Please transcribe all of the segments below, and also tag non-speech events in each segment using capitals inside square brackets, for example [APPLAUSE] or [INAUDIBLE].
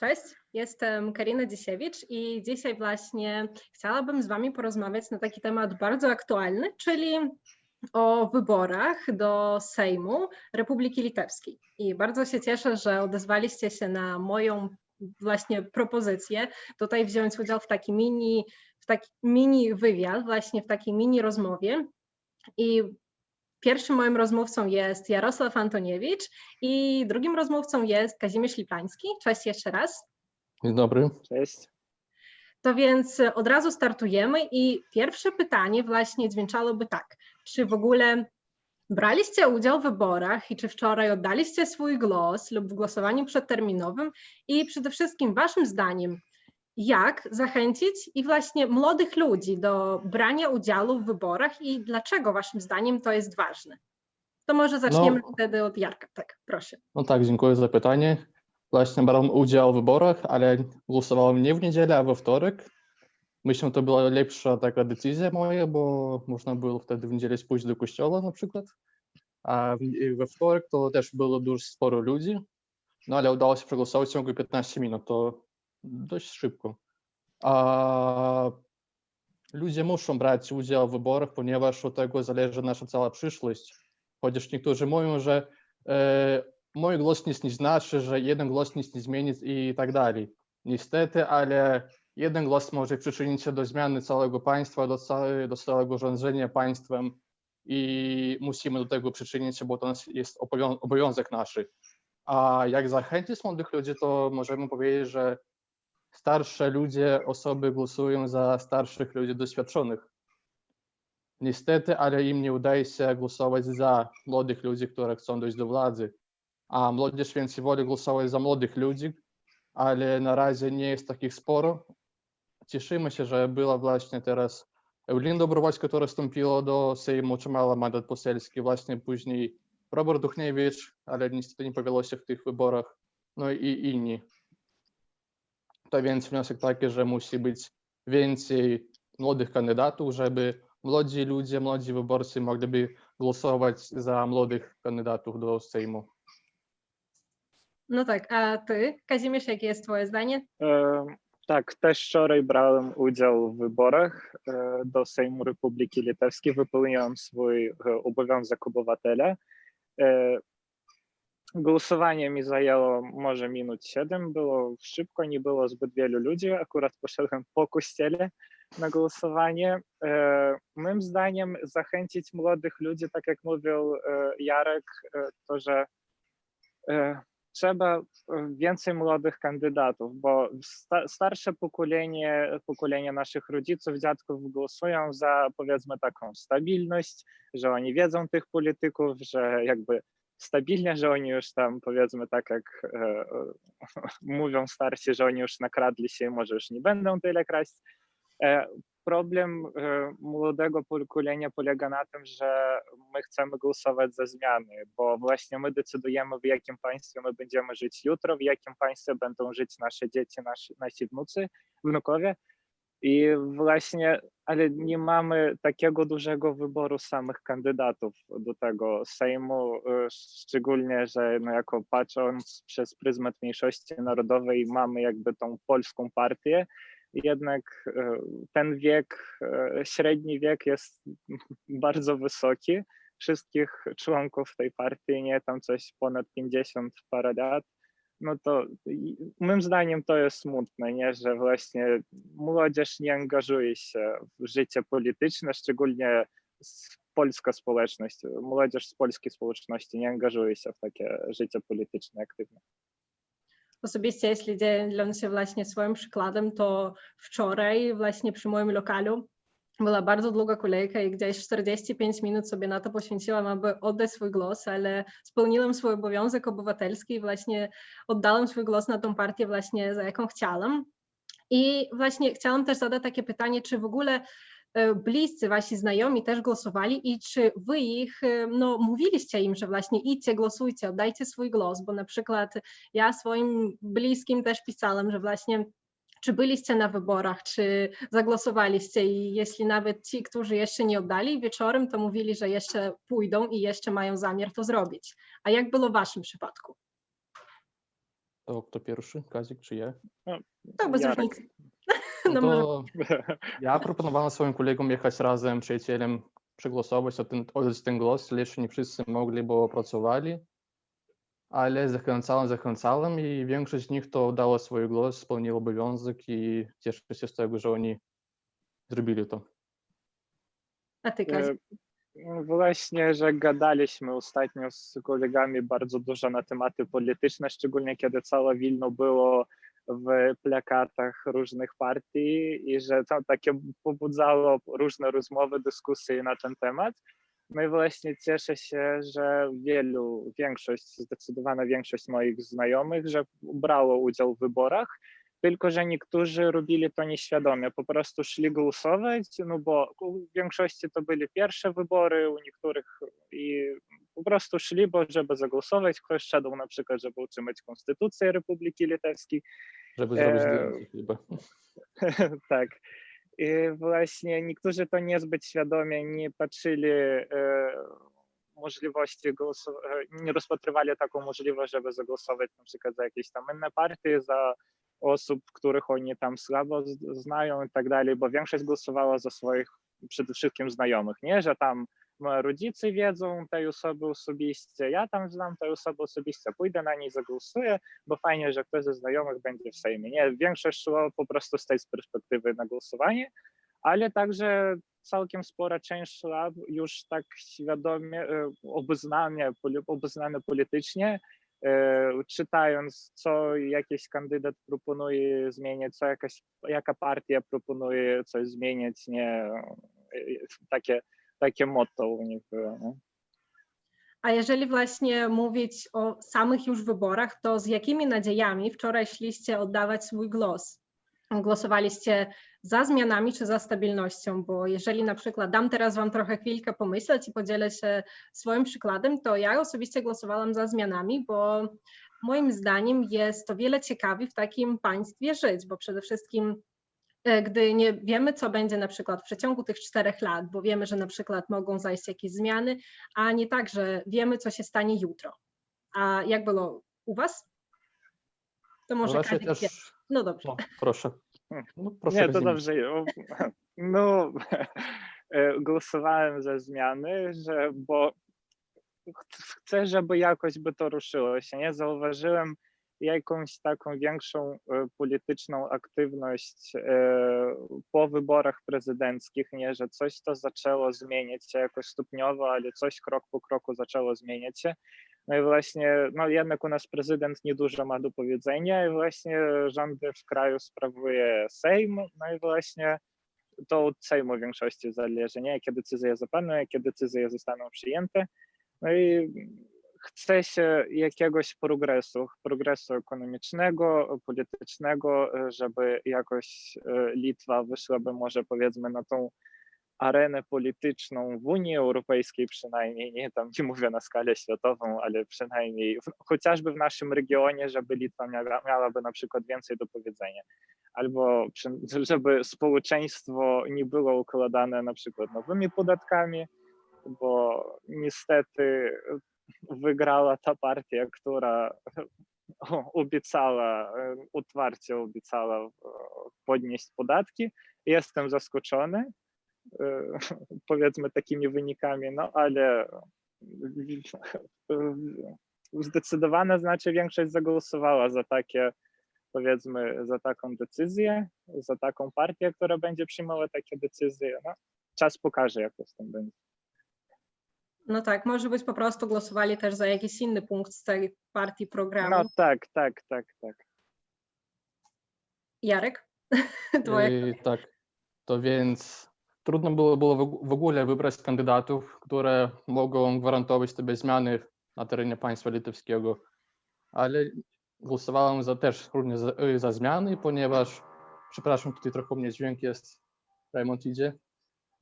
Cześć, jestem Karina Dzisiewicz i dzisiaj właśnie chciałabym z Wami porozmawiać na taki temat bardzo aktualny, czyli o wyborach do Sejmu Republiki Litewskiej. I bardzo się cieszę, że odezwaliście się na moją właśnie propozycję tutaj wziąć udział w taki mini, w taki mini wywiad, właśnie w takiej mini rozmowie. I Pierwszym moim rozmówcą jest Jarosław Antoniewicz i drugim rozmówcą jest Kazimierz Liplański. Cześć jeszcze raz. Dzień dobry. Cześć. To więc od razu startujemy i pierwsze pytanie właśnie dźwięczałoby tak. Czy w ogóle braliście udział w wyborach i czy wczoraj oddaliście swój głos lub w głosowaniu przedterminowym i przede wszystkim waszym zdaniem, jak zachęcić i właśnie młodych ludzi do brania udziału w wyborach i dlaczego waszym zdaniem to jest ważne? To może zaczniemy No. wtedy od Jarka. Tak, proszę. No tak, dziękuję za pytanie. Właśnie brałem udział w wyborach, ale głosowałem nie w niedzielę, a we wtorek. Myślę, to była lepsza taka decyzja moja, bo można było wtedy w niedzielę pójść do kościoła na przykład. A we wtorek to też było dużo sporo ludzi, no ale udało się przegłosować w ciągu 15 minut, to dość szybko. A ludzie muszą brać udział w wyborach, ponieważ od tego zależy nasza cała przyszłość. Chociaż niektórzy mówią, że e, mój głos nic nie znaczy, że jeden głos nic nie zmieni i tak dalej. Niestety, ale jeden głos może przyczynić się do zmiany całego państwa, do, do całego rządzenia państwem i musimy do tego przyczynić się, bo to jest obowią- obowiązek nasz. A jak zachęcić młodych ludzi, to możemy powiedzieć, że starsze ludzie, osoby głosują za starszych ludzi doświadczonych. Niestety, ale im nie udaje się głosować za młodych ludzi, którzy chcą dojść do władzy. A młodzież więcej woli głosować za młodych ludzi, ale na razie nie jest takich sporo. Cieszymy się, że była właśnie teraz Eulina Dobrowolska, która wstąpiła do Sejmu, otrzymała mandat poselski, właśnie później Robert Duchniewicz, ale niestety nie powielo się w tych wyborach, no i inni. To więc wniosek taki, że musi być więcej młodych kandydatów, żeby młodzi ludzie, młodzi wyborcy mogliby głosować za młodych kandydatów do Sejmu. No tak, a ty, Kazimierz, jakie jest twoje zdanie? E, tak, też wczoraj brałem udział w wyborach e, do Sejmu Republiki Litewskiej. Wypełniłem swój e, obowiązek obywatela. Głosowanie mi zajęło może minut 7, było szybko, nie było zbyt wielu ludzi. Akurat poszedłem po kościele na głosowanie. E, Moim zdaniem zachęcić młodych ludzi, tak jak mówił e, Jarek, e, to że trzeba więcej młodych kandydatów, bo sta, starsze pokolenie, pokolenie naszych rodziców, dziadków głosują za powiedzmy taką stabilność, że oni wiedzą tych polityków, że jakby stabilnie, że oni już tam powiedzmy tak jak e, e, mówią starsi, że oni już nakradli się może już nie będą tyle kraść. E, problem e, młodego pokolenia polega na tym, że my chcemy głosować za zmiany, bo właśnie my decydujemy, w jakim państwie my będziemy żyć jutro, w jakim państwie będą żyć nasze dzieci, nasi, nasi wnucy, wnukowie. I właśnie, ale nie mamy takiego dużego wyboru samych kandydatów do tego Sejmu, y, szczególnie, że no jako patrząc przez pryzmat mniejszości narodowej mamy jakby tą polską partię, jednak y, ten wiek, y, średni wiek jest [LAUGHS] bardzo wysoki. Wszystkich członków tej partii, nie tam coś ponad 50 parę lat, no to moim zdaniem to jest smutne, nie, że właśnie młodzież nie angażuje się w życie polityczne, szczególnie polska społeczność, młodzież z polskiej społeczności nie angażuje się w takie życie polityczne aktywne. Osobiście, jeśli dzielę się właśnie swoim przykładem, to wczoraj właśnie przy moim lokalu była bardzo długa kolejka i gdzieś 45 minut sobie na to poświęciłam, aby oddać swój głos, ale spełniłam swój obowiązek obywatelski i właśnie oddałam swój głos na tą partię właśnie, za jaką chciałam. I właśnie chciałam też zadać takie pytanie, czy w ogóle e, bliscy wasi znajomi też głosowali i czy wy ich, e, no mówiliście im, że właśnie idźcie, głosujcie, oddajcie swój głos, bo na przykład ja swoim bliskim też pisałam, że właśnie czy byliście na wyborach, czy zagłosowaliście i jeśli nawet ci, którzy jeszcze nie oddali wieczorem, to mówili, że jeszcze pójdą i jeszcze mają zamiar to zrobić. A jak było w waszym przypadku? To kto pierwszy? Kazik czy ja? To bez Jarek. różnicy. No [LAUGHS] No, to ja proponowałem swoim kolegom jechać razem, przyjacielem, przegłosować oddać ten głos, lecz nie wszyscy mogli, bo pracowali. Ale zachęcałem, zachęcałem i większość z nich to dała swój głos, spełniła obowiązek i cieszę się z tego, że oni zrobili to. A ty, E, Kazik? no Właśnie, że gadaliśmy ostatnio z kolegami bardzo dużo na tematy polityczne, szczególnie kiedy całe Wilno było w plakatach różnych partii i że to takie pobudzało różne rozmowy, dyskusje na ten temat. No i właśnie cieszę się, że wielu, większość, zdecydowana większość moich znajomych, że brało udział w wyborach, tylko że niektórzy robili to nieświadomie, po prostu szli głosować, no bo u większości to byli pierwsze wybory, u niektórych i po prostu szli, bo żeby zagłosować, ktoś szedł na przykład, żeby utrzymać Konstytucję Republiki Litewskiej, Żeby zrobić zdjęcie chyba. [LAUGHS] tak. I właśnie niektórzy to niezbyt świadomie nie patrzyli e, możliwości głosowania, nie rozpatrywali taką możliwość, żeby zagłosować na przykład za jakieś tam inne partie, za osób, których oni tam słabo znają i tak dalej, bo większość głosowała za swoich przede wszystkim znajomych, nie, że tam rodzice wiedzą tej osoby osobiście, ja tam znam tej osoby osobiście, pójdę na niej, zagłosuję, bo fajnie, że ktoś ze znajomych będzie w Sejmie. Nie, większość szło po prostu z tej perspektywy na głosowanie, ale także całkiem spora część szła już tak świadomie, e, obeznanie, obeznane politycznie, e, czytając, co jakiś kandydat proponuje zmienić, co jakaś, jaka partia proponuje coś zmienić, nie e, takie, takie motto u nich było. A jeżeli właśnie mówić o samych już wyborach, to z jakimi nadziejami wczoraj szliście oddawać swój głos? Głosowaliście za zmianami czy za stabilnością? Bo jeżeli na przykład dam teraz Wam trochę chwilkę pomyśleć i podzielę się swoim przykładem, to ja osobiście głosowałam za zmianami, bo moim zdaniem jest o wiele ciekawiej w takim państwie żyć, bo przede wszystkim gdy nie wiemy, co będzie na przykład w przeciągu tych czterech lat, bo wiemy, że na przykład mogą zajść jakieś zmiany, a nie tak, że wiemy, co się stanie jutro. A jak było u Was? To może wie. też, No dobrze. no, proszę. No, proszę Nie, to dobrze. No, e, głosowałem za zmiany, że, bo ch- chcę, żeby jakoś by to ruszyło się. Nie zauważyłem jakąś taką większą e, polityczną aktywność e, po wyborach prezydenckich, nie, że coś to zaczęło zmieniać się jakoś stopniowo, ale coś krok po kroku zaczęło zmieniać się. No i właśnie, no jednak u nas prezydent niedużo ma do powiedzenia i właśnie rządy w kraju sprawuje Sejm, no i właśnie to od Sejmu w większości zależy, nie? Jakie decyzje zapadną, jakie decyzje zostaną przyjęte. No i chce się jakiegoś progresu, progresu ekonomicznego, politycznego, żeby jakoś e, Litwa wyszłaby może powiedzmy na tą arenę polityczną w Unii Europejskiej przynajmniej, nie tam nie mówię na skalę światową, ale przynajmniej w, chociażby w naszym regionie, żeby Litwa miała, miałaby na przykład więcej do powiedzenia. Albo przy, żeby społeczeństwo nie było układane na przykład nowymi podatkami, bo niestety wygrała ta partia, która obiecała, e, otwarcie obiecała e, podnieść podatki. Jestem zaskoczony, e, powiedzmy takimi wynikami, no ale zdecydowana znaczy większość zagłosowała za takie, powiedzmy, za taką decyzję, za taką partię, która będzie przyjmowała takie decyzje. No, czas pokaże, jak to z tym będzie. No tak, może być po prostu głosowali też za jakiś inny punkt z tej partii programu. No tak, tak, tak, tak. Jarek? [LAUGHS] Twoja I tak, to więc trudno było, było w- w ogóle wybrać kandydatów, które mogą gwarantować sobie zmiany na terenie państwa litewskiego, ale głosowałem za, też również za, y, za zmiany, ponieważ, przepraszam, tutaj trochę u mnie dźwięk jest, Raymond idzie,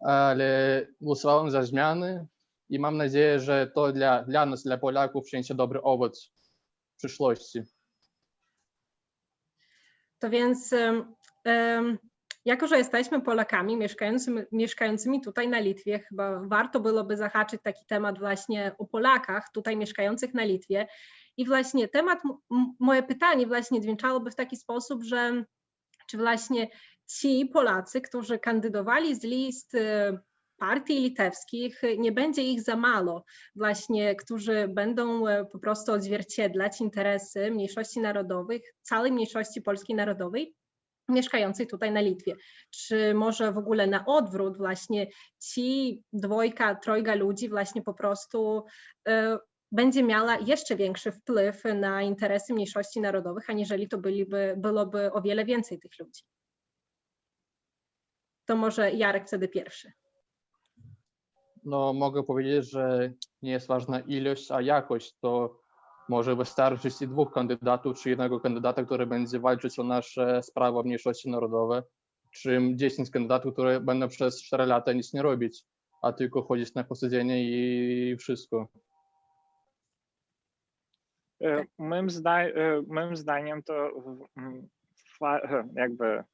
ale głosowałem za zmiany i mam nadzieję, że to dla, dla nas, dla Polaków, przyniesie dobry owoc w przyszłości. To więc, em, jako że jesteśmy Polakami mieszkającymi, mieszkającymi tutaj na Litwie, chyba warto byłoby zahaczyć taki temat właśnie o Polakach tutaj mieszkających na Litwie. I właśnie temat, moje pytanie właśnie zwieńczałoby w taki sposób, że czy właśnie ci Polacy, którzy kandydowali z list partii litewskich, nie będzie ich za mało, właśnie, którzy będą e, po prostu odzwierciedlać interesy mniejszości narodowych, całej mniejszości polskiej narodowej mieszkającej tutaj na Litwie. Czy może w ogóle na odwrót właśnie ci dwojga, trojga ludzi właśnie po prostu e, będzie miała jeszcze większy wpływ na interesy mniejszości narodowych, aniżeli to byliby, byłoby o wiele więcej tych ludzi. To może Jarek wtedy pierwszy. No, mogę powiedzieć, że nie jest ważna ilość, a jakość. To może wystarczyć i dwóch kandydatów, czy jednego kandydata, który będzie walczyć o nasze sprawy mniejszości narodowe, czym 10 kandydatów, które będą przez 4 lata nic nie robić, a tylko chodzić na posiedzenie i wszystko. E, Moim, zda, e, moim zdaniem to [LAUGHS] jakby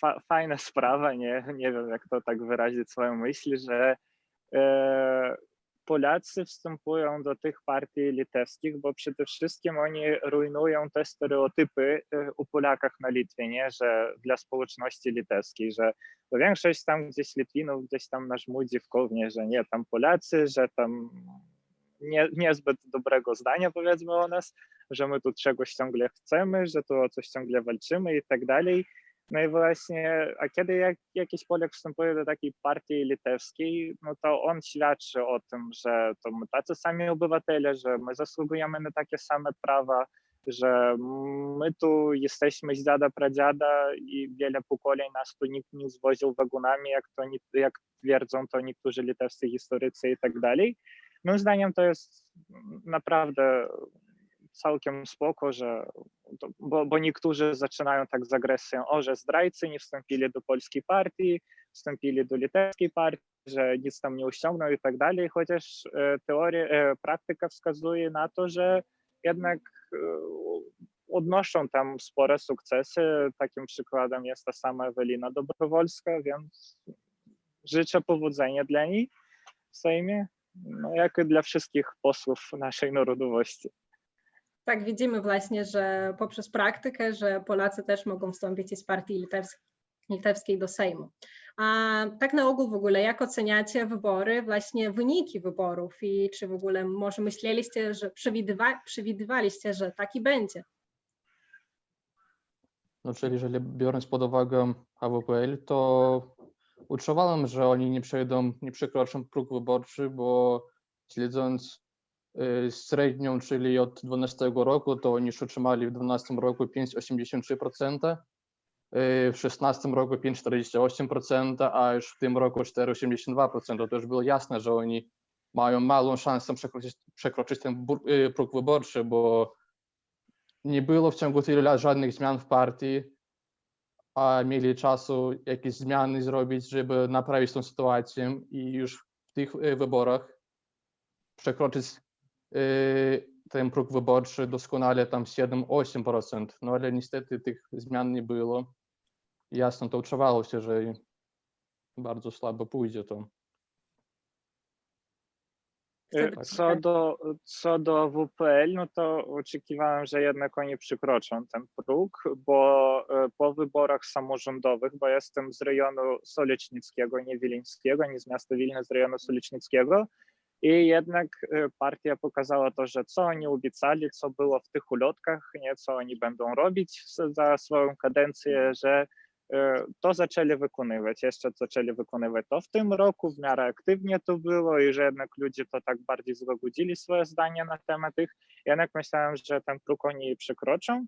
fa, fajna sprawa, nie, nie wiem jak to tak wyrazić swoją myśl, że Polacy wstępują do tych partii litewskich, bo przede wszystkim oni rujnują te stereotypy e, u Polakach na Litwie, nie? że dla społeczności litewskiej, że większość tam gdzieś Litwinów gdzieś tam na żmudzi w Kownie, że nie, tam Polacy, że tam nie, niezbyt dobrego zdania powiedzmy o nas, że my tu czegoś ciągle chcemy, że tu o coś ciągle walczymy i tak dalej. No i właśnie, a kiedy jak, jakiś Polak wstępuje do takiej partii litewskiej, no to on świadczy o tym, że to my tacy sami obywatele, że my zasługujemy na takie same prawa, że my tu jesteśmy z dziada pradziada i wiele pokoleń nas tu nikt nie zwoził wagonami, jak, to, jak twierdzą to niektórzy litewscy historycy i tak dalej. Moim zdaniem to jest naprawdę całkiem spoko, że bo, bo niektórzy zaczynają tak z agresją, o, że zdrajcy nie wstąpili do polskiej partii, wstąpili do litewskiej partii, że nic tam nie osiągną i tak dalej, chociaż e, teoria, e, praktyka wskazuje na to, że jednak e, odnoszą tam spore sukcesy. Takim przykładem jest ta sama Ewelina Dobrowolska, więc życzę powodzenia dla niej w Sejmie, no, jak i dla wszystkich posłów naszej narodowości. Tak, widzimy właśnie, że poprzez praktykę, że Polacy też mogą wstąpić z partii litewskiej, do Sejmu. A tak na ogół w ogóle, jak oceniacie wybory, właśnie wyniki wyborów i czy w ogóle może myśleliście, że przewidywa, przewidywaliście, że taki będzie? No, czyli jeżeli biorąc pod uwagę AWPL, to uczuwałem, że oni nie przejdą, nie przekroczą próg wyborczy, bo śledząc średnią, czyli od 12 roku, to oni już otrzymali w 12 roku 5,83%, y, w 16 roku 5,48%, a już w tym roku 4,82%. To już było jasne, że oni mają małą szansę przekroczyć, przekroczyć ten y, próg wyborczy, bo nie było w ciągu tylu lat żadnych zmian w partii, a mieli czasu jakieś zmiany zrobić, żeby naprawić tą sytuację i już w tych y, wyborach przekroczyć y, ten próg wyborczy doskonale tam 7-8%. No ale niestety tych zmian nie było. Jasno to uczuwało się, że bardzo słabo pójdzie to. E, Wtedy- Co do, co do WPL, no to oczekiwałem, że jednak oni przekroczą ten próg, bo e, po wyborach samorządowych, bo jestem z rejonu Solecznickiego, nie Wileńskiego, nie z miasta Wilna, z rejonu Solecznickiego i jednak e, partia pokazała to, że co oni obiecali, co było w tych ulotkach, nie co oni będą robić za- swoją kadencję, że e, to zaczęli wykonywać, jeszcze zaczęli wykonywać to w tym roku, w miarę aktywnie to było i że jednak ludzie to tak bardziej złagodzili swoje zdanie na temat ich. Jednak myślałem, że ten próg oni przekroczą,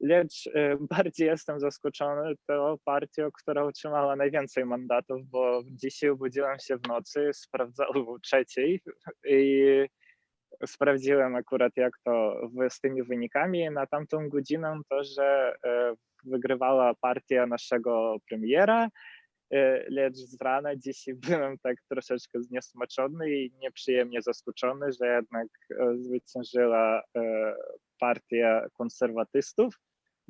lecz e, [LAUGHS] bardziej jestem zaskoczony tą partią, która otrzymała najwięcej mandatów, bo dzisiaj obudziłem się w nocy, sprawdzałem o trzeciej i sprawdziłem akurat jak to z tymi wynikami na tamtą godzinę to, że e, wygrywała partia naszego premiera, e, lecz z rana dzisiaj [LAUGHS] byłem tak troszeczkę zniesmaczony i nieprzyjemnie zaskoczony, że jednak zwyciężyła partia konserwatystów.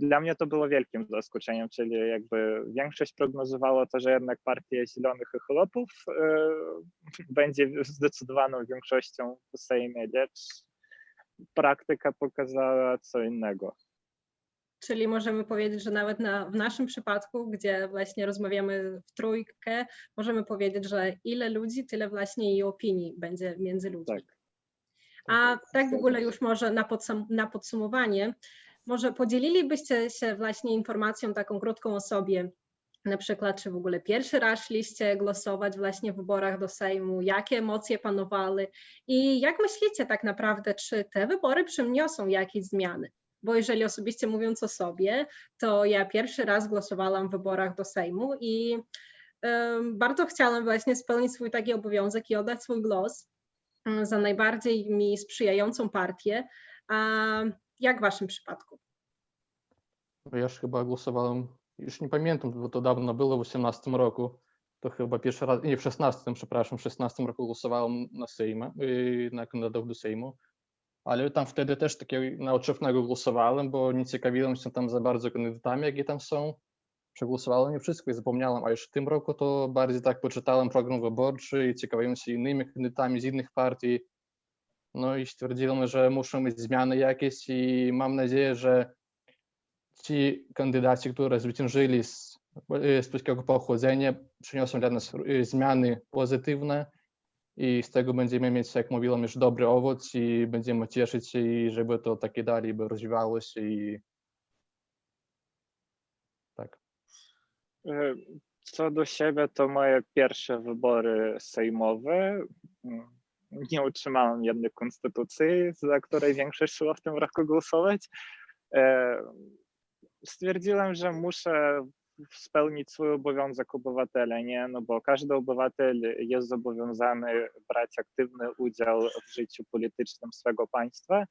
Dla mnie to było wielkim zaskoczeniem, czyli jakby większość prognozowała to, że jednak partia Zielonych i Chłopów e, [LAUGHS] będzie zdecydowaną większością w Sejmie, lecz praktyka pokazała co innego. Czyli możemy powiedzieć, że nawet na, w naszym przypadku, gdzie właśnie rozmawiamy w trójkę, możemy powiedzieć, że ile ludzi, tyle właśnie i opinii będzie między ludźmi. Tak. A tak w ogóle już może na, podsum- na podsumowanie, może podzielilibyście się właśnie informacją taką krótką o sobie, na przykład, czy w ogóle pierwszy raz szliście głosować właśnie w wyborach do Sejmu, jakie emocje panowały i jak myślicie tak naprawdę, czy te wybory przyniosą jakieś zmiany? Bo jeżeli osobiście mówiąc o sobie, to ja pierwszy raz głosowałam w wyborach do Sejmu i em, bardzo chciałam właśnie spełnić swój taki obowiązek i oddać swój głos mm, za najbardziej mi sprzyjającą partię. A jak w waszym przypadku? Ja ж chyba głosowałem, już nie pamiętam, bo to dawno było, w 18 roku. To chyba pierwszy raz, nie w 16, przepraszam, w 16 roku głosowałem na Sejmie, yy, na kandydatów do Sejmu. Ale tam wtedy też takiego naoczewnego głosowałem, bo nie ciekawiłem się tam za bardzo kandydatami, jakie tam są. Przegłosowałem nie wszystko i zapomniałem, a już w tym roku to bardziej tak poczytałem program wyborczy i ciekawiłem się innymi kandydatami z innych partii. No i stwierdziłem, że muszą być zmiany jakieś i mam nadzieję, że ci kandydaci, którzy zwyciężyli z, z polskiego pochodzenia, przyniosą dla nas y, zmiany pozytywne i z tego będziemy mieć, jak mówiłem, już dobry owoc i będziemy cieszyć się i żeby to takie dalej by rozwijało się i tak. E, Co do siebie, to moje pierwsze wybory sejmowe. Nie utrzymałem jednej konstytucji, za której większość szła w tym roku głosować. E, Stwierdziłem, że muszę spełnić swój obowiązek obywatela, nie? No bo każdy obywatel jest zobowiązany brać aktywny udział w życiu politycznym swego państwa.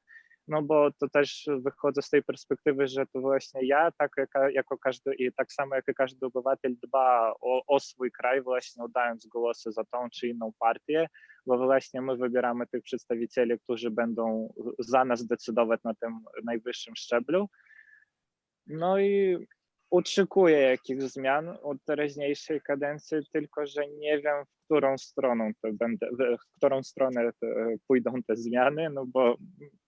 No bo to też wychodzę z tej perspektywy, że to właśnie ja, tak jak, jako każdy, i tak samo jak każdy obywatel dba o, o swój kraj, właśnie oddając głosy za tą czy inną partię, bo właśnie my wybieramy tych przedstawicieli, którzy będą za nas decydować na tym najwyższym szczeblu. No i oczekuję jakichś zmian od teraźniejszej kadencji, tylko że nie wiem, w którą stroną to będę, w którą stronę te, pójdą te zmiany, no bo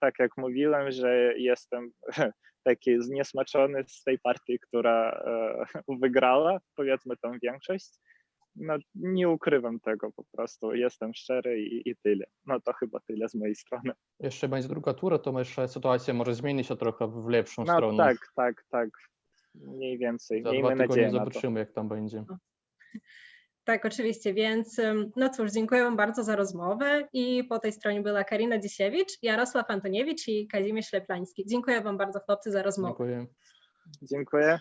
tak jak mówiłem, że jestem [LAUGHS] taki zniesmaczony z tej partii, która e, [LAUGHS] wygrała, powiedzmy tą większość. No nie ukrywam tego po prostu, jestem szczery i, i tyle. No to chyba tyle z mojej strony. Jeszcze będzie druga tura, to jeszcze sytuacja może zmieni się trochę w lepszą No stronę. tak, tak, tak. Mniej więcej. Za Miejmy dwa tygodnie nadzieję na to. zobaczymy, jak tam będzie. Tak, oczywiście, więc no cóż, dziękuję Wam bardzo za rozmowę i po tej stronie była Karina Dzisiewicz, Jarosław Antoniewicz i Kazimierz Śleplański. Dziękuję Wam bardzo chłopcy za rozmowę. Dziękuję. Dziękuję.